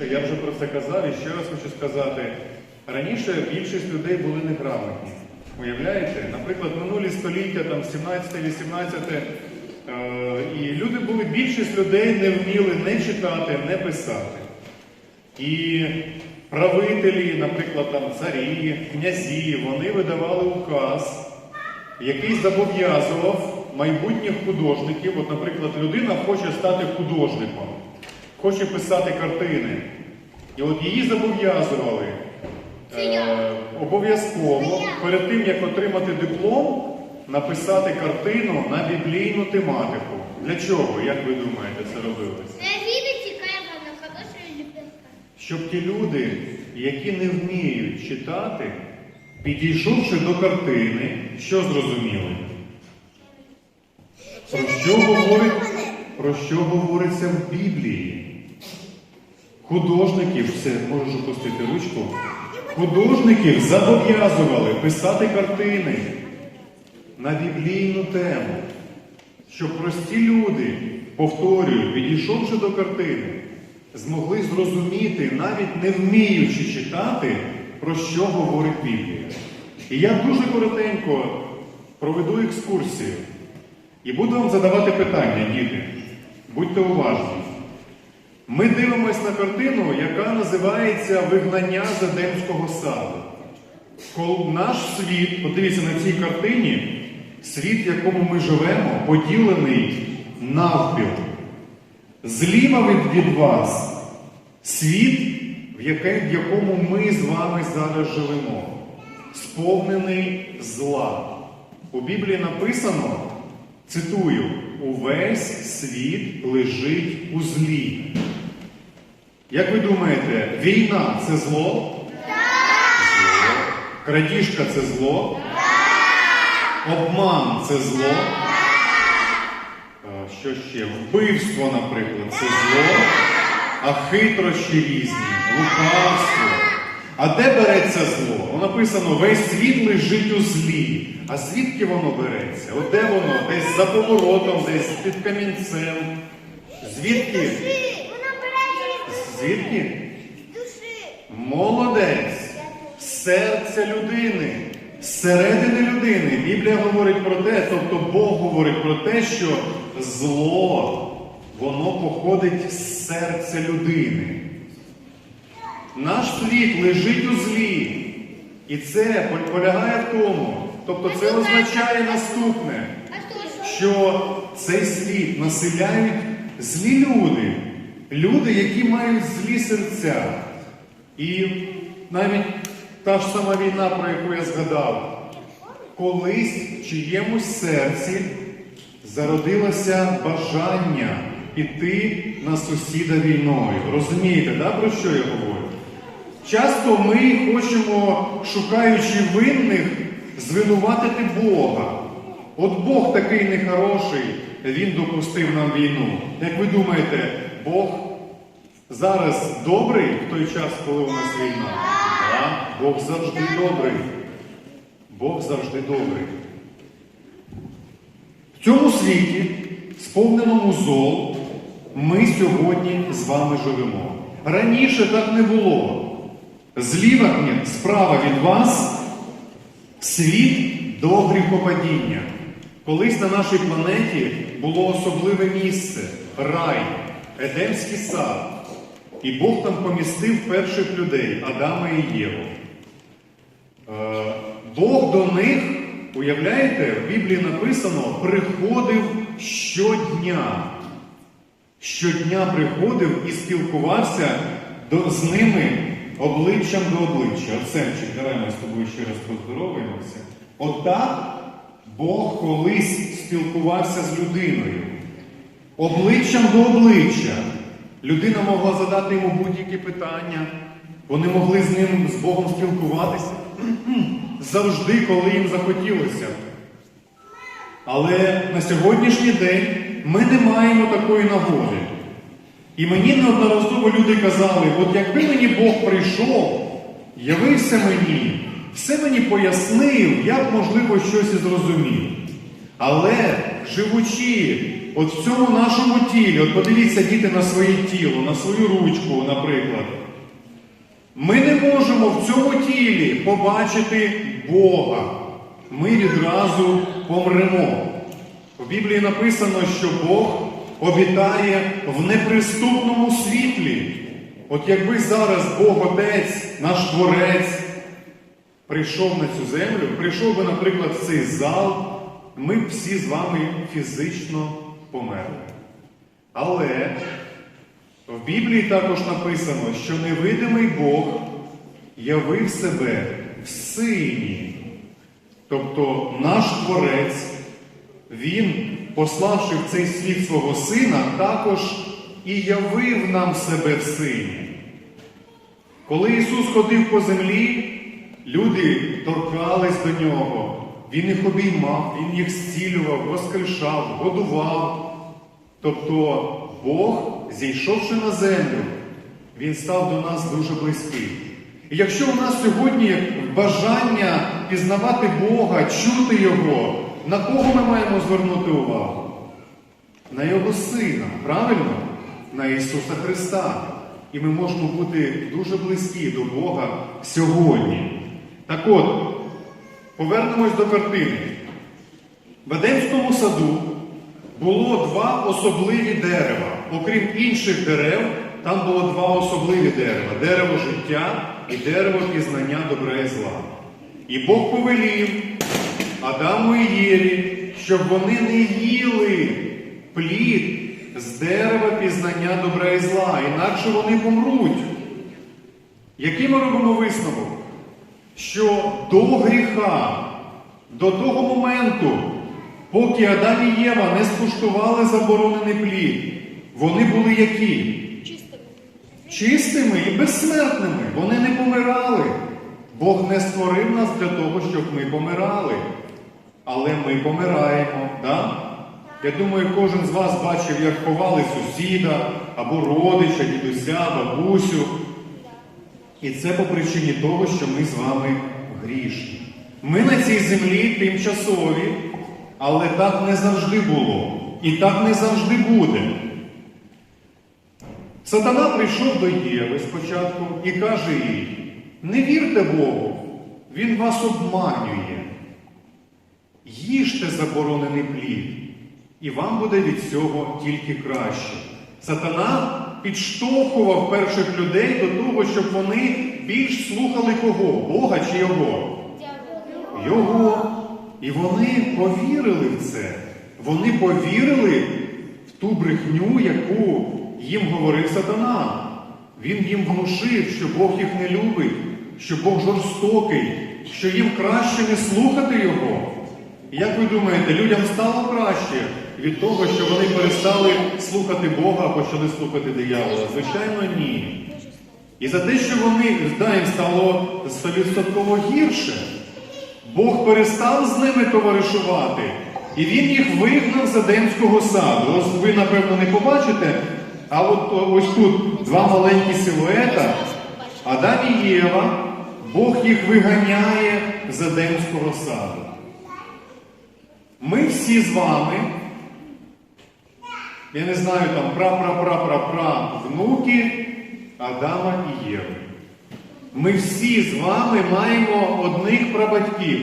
Я вже про це казав і ще раз хочу сказати. Раніше більшість людей були неграмотні. Уявляєте? Наприклад, минулі століття, там 17-18, е, і люди були, більшість людей не вміли не читати, не писати. І правителі, наприклад, там царі, князі, вони видавали указ, який зобов'язував майбутніх художників. От, наприклад, людина хоче стати художником, хоче писати картини. І от її зобов'язували е, обов'язково перед тим, як отримати диплом, написати картину на біблійну тематику. Для чого, як ви думаєте, це робилось? Щоб ті люди, які не вміють читати, підійшовши до картини, що зрозуміли? Про що, говорить, про що говориться в Біблії? Художників, все, можеш опустити ручку. Художників зобов'язували писати картини на біблійну тему, щоб прості люди, повторюю, підійшовши до картини, змогли зрозуміти, навіть не вміючи читати, про що говорить Біблія. І я дуже коротенько проведу екскурсію і буду вам задавати питання, діти. Будьте уважні. Ми дивимося на картину, яка називається Вигнання з Едемського саду. Наш світ, подивіться на цій картині, світ, в якому ми живемо, поділений навпіл. Зліва від, вас світ, в якому ми з вами зараз живемо, сповнений зла. У Біблії написано, цитую, увесь світ лежить у злі. Як ви думаєте, війна це зло? Зло. Крадіжка це зло? Обман це зло? Що ще? Вбивство, наприклад, це зло, а хитрощі різні, лукавство. А де береться зло? Воно написано, весь світ лежить у злі. А звідки воно береться? От де воно? Десь за поворотом, десь під камінцем. Звідки? Звідки? Молодець, з серця людини, зсередини людини. Біблія говорить про те, тобто Бог говорить про те, що зло, воно походить з серця людини. Наш світ лежить у злі. І це полягає в тому, тобто це означає наступне, що цей світ населяють злі люди, люди, які мають злі серця. І навіть та ж сама війна, про яку я згадав, колись в чиємусь серці зародилося бажання піти на сусіда війною. Розумієте, да, про що я говорю? Часто ми хочемо, шукаючи винних, звинуватити Бога. От Бог такий нехороший, Він допустив нам війну. Як ви думаєте, Бог зараз добрий в той час, коли у нас війна? Так, Бог завжди добрий. Бог завжди добрий. В цьому світі, сповненому зол, ми сьогодні з вами живемо. Раніше так не було. Зліва, справа від вас світ до гріхопадіння. Колись на нашій планеті було особливе місце рай, Едемський сад. І Бог там помістив перших людей Адама і Єву. Е, Бог до них, уявляєте, в Біблії написано, приходив щодня. Щодня приходив і спілкувався до, з ними обличчям до обличчя. Арсенчик, давай ми з тобою ще раз поздороваємося. Отак Бог колись спілкувався з людиною. Обличчям до обличчя. Людина могла задати йому будь-які питання. Вони могли з ним, з Богом спілкуватися завжди, коли їм захотілося. Але на сьогоднішній день ми не маємо такої нагоди. І мені неодноразово люди казали, от якби мені Бог прийшов, явився мені, все мені пояснив, я б, можливо, щось і зрозумів. Але живучи от в цьому нашому тілі, от подивіться діти на своє тіло, на свою ручку, наприклад. Ми не можемо в цьому тілі побачити Бога. Ми відразу помремо. В Біблії написано, що Бог обітає в неприступному світлі. От якби зараз Бог Отець, наш Творець, прийшов на цю землю, прийшов би, наприклад, в цей зал, ми б всі з вами фізично померли. Але в Біблії також написано, що невидимий Бог явив себе в сині. Тобто наш Творець, Він, пославши в цей світ свого сина, також і явив нам себе в сині. Коли Ісус ходив по землі, люди торкались до нього, Він їх обіймав, Він їх зцілював, воскрешав, годував. Тобто Бог, зійшовши на землю, Він став до нас дуже близький. І якщо у нас сьогодні бажання пізнавати Бога, чути Його, на кого ми маємо звернути увагу? На Його Сина, правильно? На Ісуса Христа. І ми можемо бути дуже близькі до Бога сьогодні. Так от, повернемось до картини. В Едемському саду було два особливі дерева. Окрім інших дерев, там було два особливі дерева: дерево життя і дерево пізнання добра і зла. І Бог повелів Адаму і Єві, щоб вони не їли плід з дерева пізнання добра і зла, інакше вони помруть. Який ми робимо висновок? Що до гріха, до того моменту, поки Адам і Єва не скуштували заборонений плід, вони були які? Чистими і безсмертними. Вони не помирали. Бог не створив нас для того, щоб ми помирали. Але ми помираємо. Да? Я думаю, кожен з вас бачив, як ховали сусіда або родича, дідуся, бабусю. І це по причині того, що ми з вами грішні. Ми на цій землі тимчасові, але так не завжди було. І так не завжди буде. Сатана прийшов до Єви спочатку і каже їй: не вірте Богу, Він вас обманює. Їжте заборонений плід, і вам буде від цього тільки краще. Сатана підштовхував перших людей до того, щоб вони більш слухали кого? Бога чи його? Його. І вони повірили в це. Вони повірили в ту брехню, яку їм говорив сатана. Він їм внушив, що Бог їх не любить, що Бог жорстокий, що їм краще не слухати Його. Як ви думаєте, людям стало краще від того, що вони перестали слухати Бога а почали слухати диявола? Звичайно, ні. І за те, що вони да, їм стало стовідсотково гірше, Бог перестав з ними товаришувати, і Він їх вигнав з Едемського саду. Ось ви, напевно, не побачите, а от ось тут два маленькі силуета, Адам і Єва, Бог їх виганяє з Едемського саду. Ми всі з вами, я не знаю, там пра-пра-пра-пра-пра внуки Адама і Єви. Ми всі з вами маємо одних прабатьків,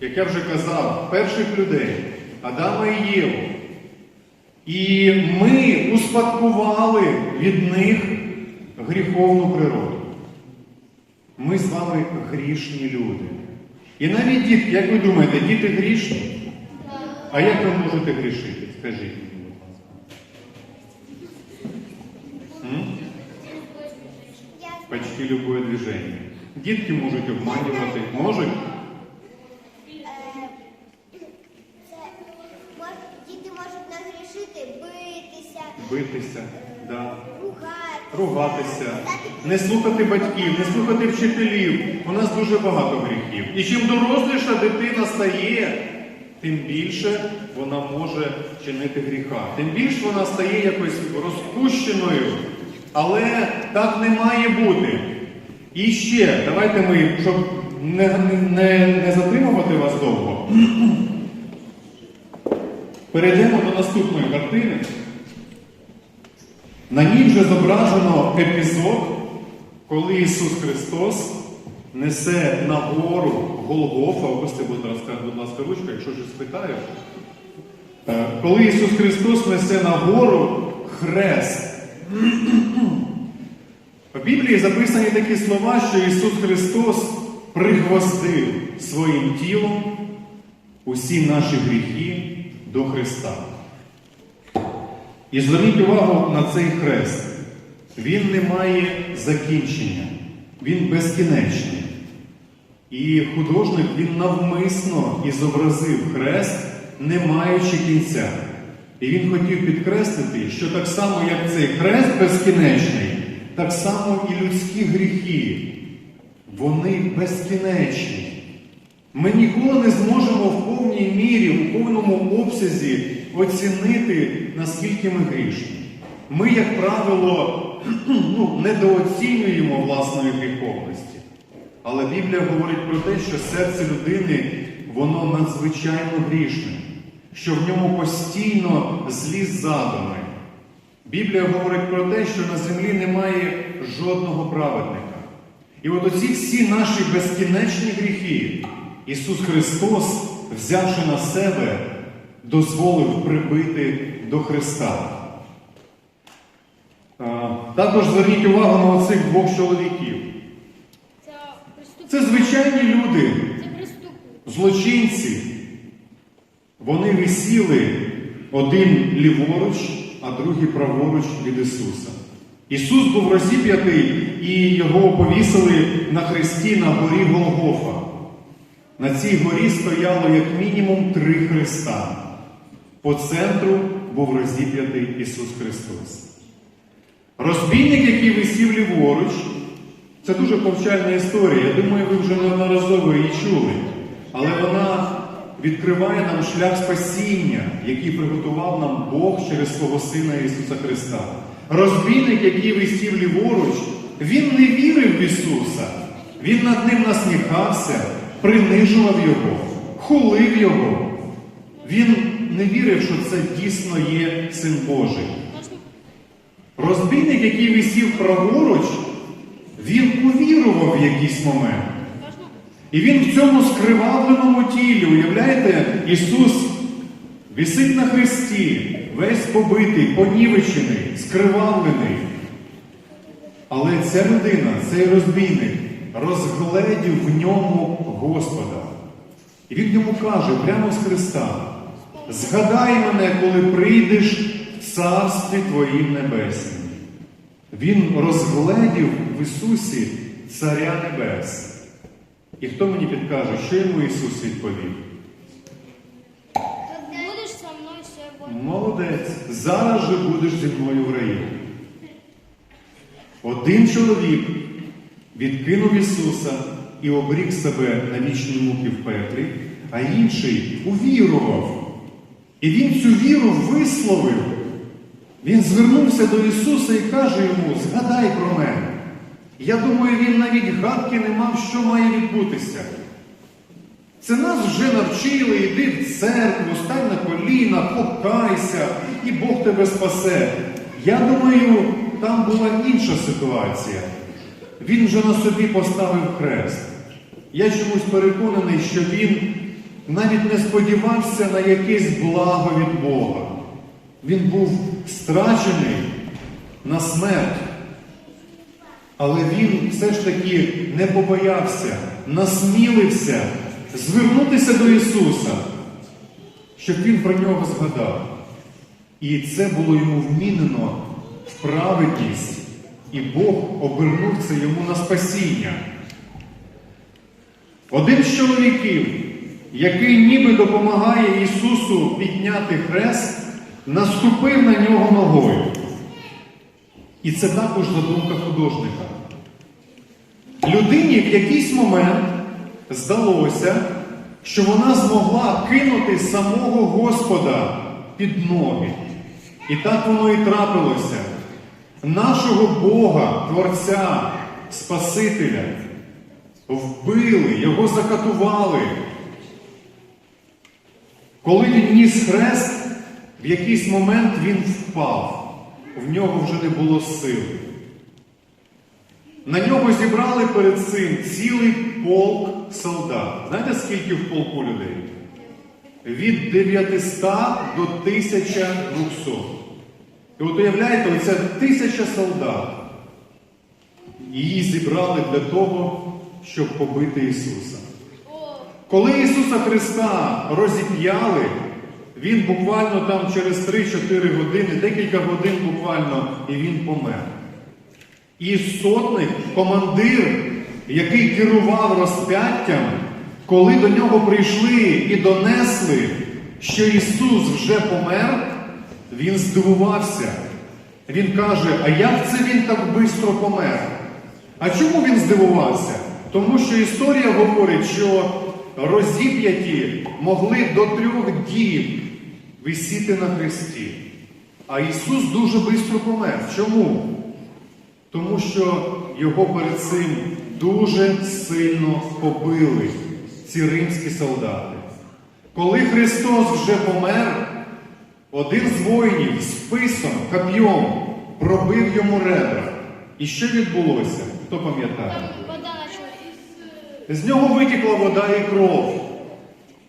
як я вже казав, перших людей Адама і Єву. І ми успадкували від них гріховну природу. Ми з вами грішні люди. І навіть діти, як ви думаєте, діти грішні? А як ви можете грішити? Скажіть мені, будь ласка. М? Почти любое движение. Дітки можуть обманювати. Можуть? Діти можуть нагрішити, битися, Битися, да. ругати, ругатися, не слухати батьків, не слухати вчителів. У нас дуже багато гріхів. І чим доросліша дитина стає, тим більше вона може чинити гріха. Тим більше вона стає якось розпущеною. Але так не має бути. І ще, давайте ми, щоб не, не, не затримувати вас довго. Перейдемо до наступної картини. На ній вже зображено епізод, коли Ісус Христос несе на гору Голгофа, опусти, будь ласка, ручку, якщо щось питаю. Е, Коли Ісус Христос несе на гору хрест. В Біблії записані такі слова, що Ісус Христос пригвоздив своїм тілом усі наші гріхи до Христа. І зверніть увагу на цей хрест. Він не має закінчення, він безкінечний. І художник він навмисно і хрест, не маючи кінця. І він хотів підкреслити, що так само, як цей хрест безкінечний, так само і людські гріхи, вони безкінечні. Ми ніколи не зможемо в повній мірі, у повному обсязі оцінити, наскільки ми грішні. Ми, як правило, ну, недооцінюємо власної гріховності. Але Біблія говорить про те, що серце людини воно надзвичайно грішне, що в ньому постійно злі задуми. Біблія говорить про те, що на землі немає жодного праведника. І от оці всі наші безкінечні гріхи Ісус Христос, взявши на себе, дозволив прибити до Христа. Також зверніть увагу на оцих двох чоловіків. Це звичайні люди, злочинці. Вони висіли один ліворуч, а другий праворуч від Ісуса. Ісус був розіп'ятий і його повісили на хресті на горі Голгофа. На цій горі стояло як мінімум три хреста. По центру був розіп'ятий Ісус Христос. Розбійник, який висів ліворуч, це дуже повчальна історія. Я думаю, ви вже неодноразово її чули. Але вона відкриває нам шлях спасіння, який приготував нам Бог через свого Сина Ісуса Христа. Розбійник, який висів ліворуч, він не вірив в Ісуса. Він над ним насміхався, принижував Його, хулив Його. Він не вірив, що це дійсно є Син Божий. Розбійник, який висів праворуч, він увірував в якийсь момент. І він в цьому скривавленому тілі, уявляєте, Ісус висить на хресті, весь побитий, понівечений, скривавлений. Але ця людина, цей розбійник, розгледів в ньому Господа. І він йому каже прямо з Христа: згадай мене, коли прийдеш в царстві Твоїм небеснім. Він розгледів в Ісусі Царя Небес. І хто мені підкаже, що йому Ісус відповів? Будеш со мною сьогодні? Молодець, зараз же будеш зі мною в раю. Один чоловік відкинув Ісуса і обрік себе на вічні муки в пеклі, а інший увірував. І він цю віру висловив. Він звернувся до Ісуса і каже йому: згадай про мене. Я думаю, він навіть гадки не мав, що має відбутися. Це нас вже навчили, йди в церкву, стань на коліна, покайся, і Бог тебе спасе. Я думаю, там була інша ситуація. Він вже на собі поставив хрест. Я чомусь переконаний, що він навіть не сподівався на якесь благо від Бога. Він був страчений на смерть. Але він все ж таки не побоявся, насмілився звернутися до Ісуса, щоб Він про нього згадав. І це було йому вмінено в праведність, і Бог обернув це йому на спасіння. Один з чоловіків, який ніби допомагає Ісусу підняти хрест, наступив на нього ногою. І це також задумка художника. Людині в якийсь момент здалося, що вона змогла кинути самого Господа під ноги. І так воно і трапилося. Нашого Бога, Творця, Спасителя, вбили, його закатували. Коли він ніс хрест, В якийсь момент він впав, в нього вже не було сил. На нього зібрали перед цим цілий полк солдат. Знаєте, скільки в полку людей? Від 900 до 1200. І от уявляєте, оця тисяча солдат. Її зібрали для того, щоб побити Ісуса. Коли Ісуса Христа розіп'яли, Він буквально там через 3-4 години, декілька годин буквально, і Він помер. І сотник, командир, який керував розп'яттям, коли до нього прийшли і донесли, що Ісус вже помер, він здивувався. Він каже, а як це він так швидко помер? А чому він здивувався? Тому що історія говорить, що розіп'яті могли до трьох діб висіти на хресті. А Ісус дуже швидко помер. Чому? Тому що його перед цим дуже сильно побили ці римські солдати. Коли Христос вже помер, один з воїнів списом, коп'єм пробив йому ребра. І що відбулося? Хто пам'ятає? Почала. З нього витікла вода і кров.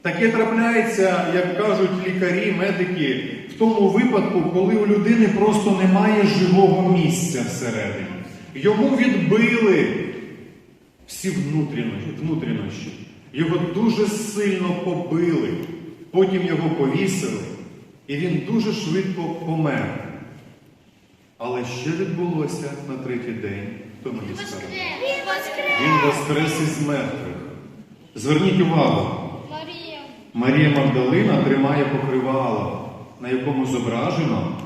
Таке трапляється, як кажуть лікарі, медики, в тому випадку, коли у людини просто немає живого місця всередині. Йому відбили всі внутрішні. Його дуже сильно побили, потім його повісили, і він дуже швидко помер. Але що відбулося на третій день? Хто мені скаже? Він воскрес! Із мертвих. Зверніть увагу. Марія Магдалина тримає покривало, на якому зображено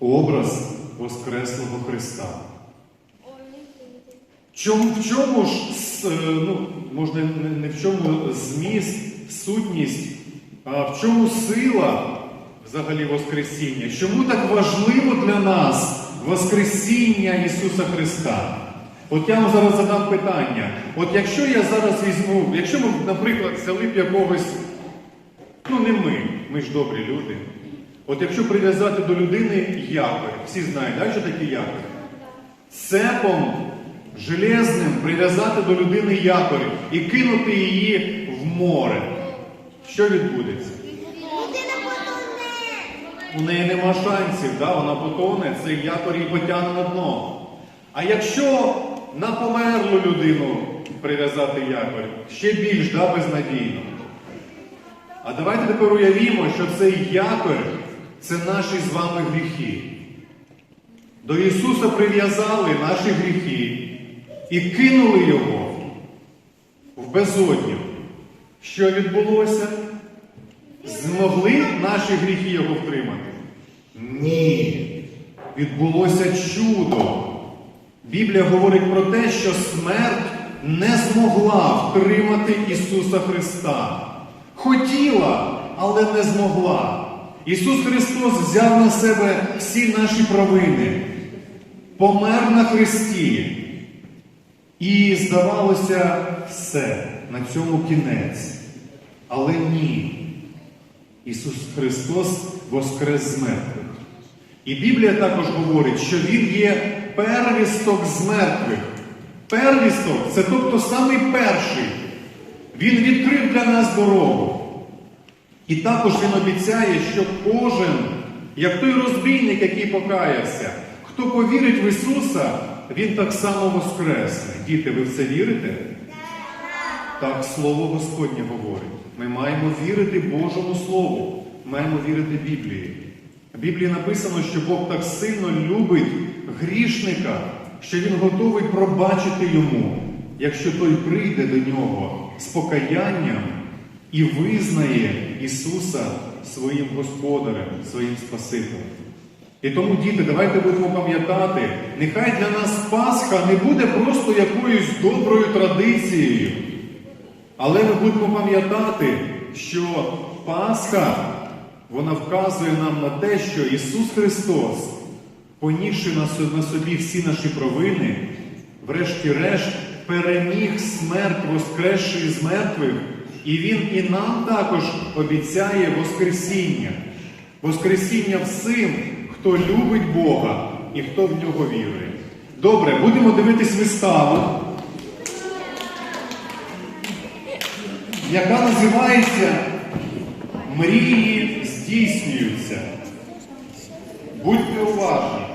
образ Воскреслого Христа. Чому, в чому ж, е, ну, можна не в чому зміст, сутність, а в чому сила взагалі Воскресіння? Чому так важливо для нас Воскресіння Ісуса Христа? От я вам зараз задам питання. От якщо я зараз візьму, якщо ми, наприклад, взяли б якогось, ну не ми, ми ж добрі люди. От якщо прив'язати до людини якорь, всі знають, так, що таке якорь? цепом железним прив'язати до людини якорь і кинути її в море. Що відбудеться? У неї нема шансів, да? вона потоне, цей якорь її потягне на дно. А якщо на померлу людину прив'язати якорь, ще більш да, безнадійно. А давайте тепер уявімо, що цей якорь це наші з вами гріхи. До Ісуса прив'язали наші гріхи і кинули Його в безодню. Що відбулося? Змогли наші гріхи його втримати? Ні. Відбулося чудо. Біблія говорить про те, що смерть не змогла втримати Ісуса Христа. Хотіла, але не змогла. Ісус Христос взяв на себе всі наші провини, помер на Христі. І здавалося все, на цьому кінець. Але ні. Ісус Христос воскрес з мертвих. І Біблія також говорить, що Він є первісток з мертвих. Первісток це тобто самий перший. Він відкрив для нас дорогу. І також Він обіцяє, що кожен, як той розбійник, який покаявся, хто повірить в Ісуса, Він так само воскресне. Діти, ви в це вірите? Так Слово Господнє говорить. Ми маємо вірити Божому Слову, маємо вірити Біблії. В Біблії написано, що Бог так сильно любить грішника, що Він готовий пробачити йому, якщо той прийде до нього з покаянням і визнає Ісуса своїм Господарем, своїм Спасителем. І тому, діти, давайте будемо пам'ятати, нехай для нас Пасха не буде просто якоюсь доброю традицією. Але ми будемо пам'ятати, що Пасха вона вказує нам на те, що Ісус Христос, понісши на собі всі наші провини, врешті-решт переміг смерть, воскресши з мертвих, і Він і нам також обіцяє Воскресіння. Воскресіння всім, хто любить Бога і хто в нього вірує. Добре, будемо дивитись виставу, яка називається Мрії здійснюються. Будьте уважні.